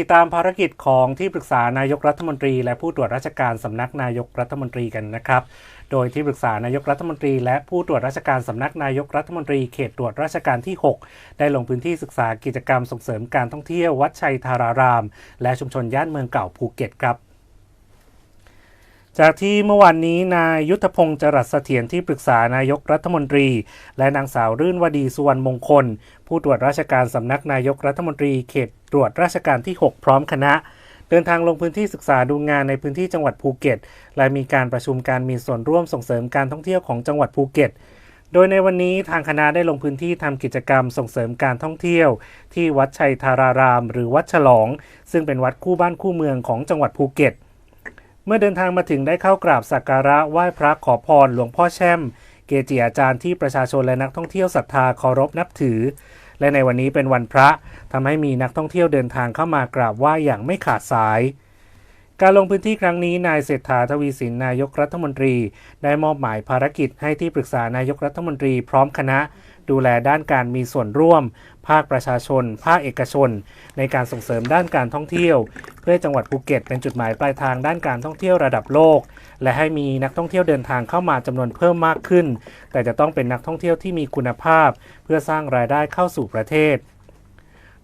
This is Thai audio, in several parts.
ติดตามภารกิจของที่ปรึกษานายกรัฐมนตรี และผู้ตรวจราชการสำนักนายกรัฐมนตรีกันนะครับ โดยที่ปรึกษานายกรัฐมนตรี และผู้ตรวจราชการสำนักนายกรัฐมนตรีเขตตรวจราชการที่ 6 ได้ลงพื้นที่ศึกษากิจกรรมส่งเสริมการท่องเที่ยววัดชัยธาราราม และชุมชนย่านเมืองเก่าภูเก็ตครับจากที่เมื่อวานนี้นายยุทธพงศ์จรัสเสถียรที่ปรึกษานายกรัฐมนตรี และนางสาวรื่นวดีสุวรรณมงคล ผู้ตรวจราชการสำนักนายกรัฐมนตรีเขต ตรวจราชการที่ 6 พร้อมคณะ เดินทางลงพื้นที่ศึกษาดูงานในพื้นที่จังหวัดภูเก็ต และมีการประชุมการมีส่วนร่วมส่งเสริมการท่องเที่ยวของจังหวัดภูเก็ต โดยในวันนี้ทางคณะได้ลงพื้นที่ทำกิจกรรมส่งเสริมการท่องเที่ยว ที่วัดชัยธาราราม หรือวัดฉลอง ซึ่งเป็นวัดคู่บ้านคู่เมืองของจังหวัดภูเก็ต เมื่อเดินทางมาถึงได้เข้ากราบสักการะไหว้พระขอพรหลวงพ่อแช่มเกจิอาจารย์ที่ประชาชนและนักท่องเที่ยวศรัทธาเคารพนับถือ และในวันนี้เป็นวันพระทำให้มีนักท่องเที่ยวเดินทางเข้ามากราบไหว้อย่างไม่ขาดสาย การลงพื้นที่ครั้งนี้นายเศรษฐาทวีสินนายกรัฐมนตรี ได้มอบหมายภารกิจให้ที่ปรึกษานายกรัฐมนตรีพร้อมคณะ ดูแลด้านการมีส่วนร่วม ภาคประชาชน ภาคเอกชน ในการส่งเสริมด้านการท่องเที่ยว เพื่อจังหวัดภูเก็ตเป็นจุดหมายปลายทางด้านการท่องเที่ยวระดับโลก และให้มีนักท่องเที่ยวเดินทางเข้ามาจำนวนเพิ่มมากขึ้น แต่จะต้องเป็นนักท่องเที่ยวที่มีคุณภาพ เพื่อสร้างรายได้เข้าสู่ประเทศ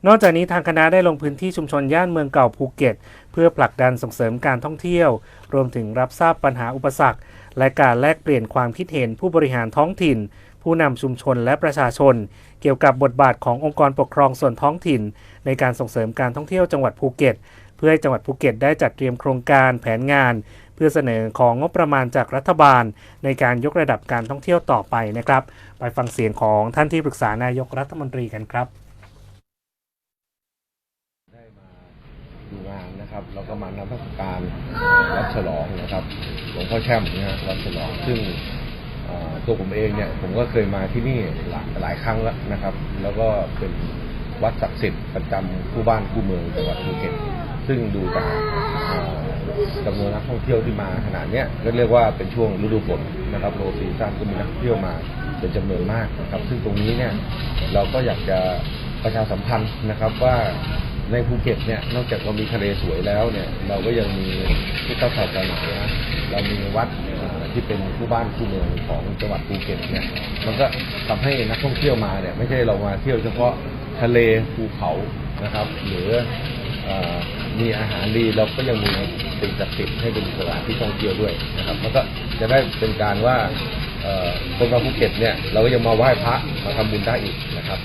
นอกจากนี้ทางคณะได้ลงพื้นที่ชุมชนย่านเมืองเก่าภูเก็ต เพื่อผลักดันส่งเสริมการท่องเที่ยว รวมถึงรับทราบปัญหาอุปสรรค และการแลกเปลี่ยนความคิดเห็นผู้บริหารท้องถิ่น ผู้นำชุมชนและประชาชน เกี่ยวกับบทบาทขององค์กรปกครองส่วนท้องถิ่น ในการส่งเสริมการท่องเที่ยวจังหวัดภูเก็ต เพื่อให้จังหวัดภูเก็ตได้จัดเตรียมโครงการแผนงาน เพื่อเสนอของงบประมาณจากรัฐบาล ในการยกระดับการท่องเที่ยวต่อไปนะครับ ไปฟังเสียงของท่านที่ปรึกษานายกรัฐมนตรีกันครับ ได้มาดูงา นะครับแล้วก็มานมัสการวัดฉลองนะครับหลวงพ่อแช่มนะฮะวัดฉลองซึ่งตัวผมเองเนี่ยผมก็เคยมาที่นี่หลายหลายครั้งแล้วนะครับ แล้วก็เป็นวัดศักดิ์สิทธิ์ประจำคู่บ้านคู่เมืองจังหวัดภูเก็ตซึ่งดูจากจำนวนนักท่องเที่ยวที่มาขนาดนี้ก็เรียกว่าเป็นช่วงฤดูฝนนะครับโลซีซั่นก็มีนักท่องเที่ยวมาเป็นจำนวนมากนะครับ ซึ่งตรงนี้เนี่ยเราก็อยากจะประชาสัมพันธ์นะครับว่า ในภูเก็ตเนี่ยนอกจากเรามีทะเลสวยแล้วเนี่ย เราก็ยังมีพุทธศาสนาเรามีวัดที่เป็นคู่บ้านคู่เมืองของจังหวัดภูเก็ตเนี่ยมันก็ทำให้นักท่องเที่ยวมาเนี่ยไม่ใช่เรามาเที่ยวเฉพาะทะเลภูเขานะครับ หรืออมีอาหารดีเราก็ยังมีสิ่งศักดิ์สิทธิ์ให้เป็นสถานที่ท่องเที่ยวด้วยนะครับมันก็จะได้เป็นการว่าคนมาภูเก็ตเนี่ยเราก็ยังมาไหว้พระมาทำบุญได้อีกนะครับ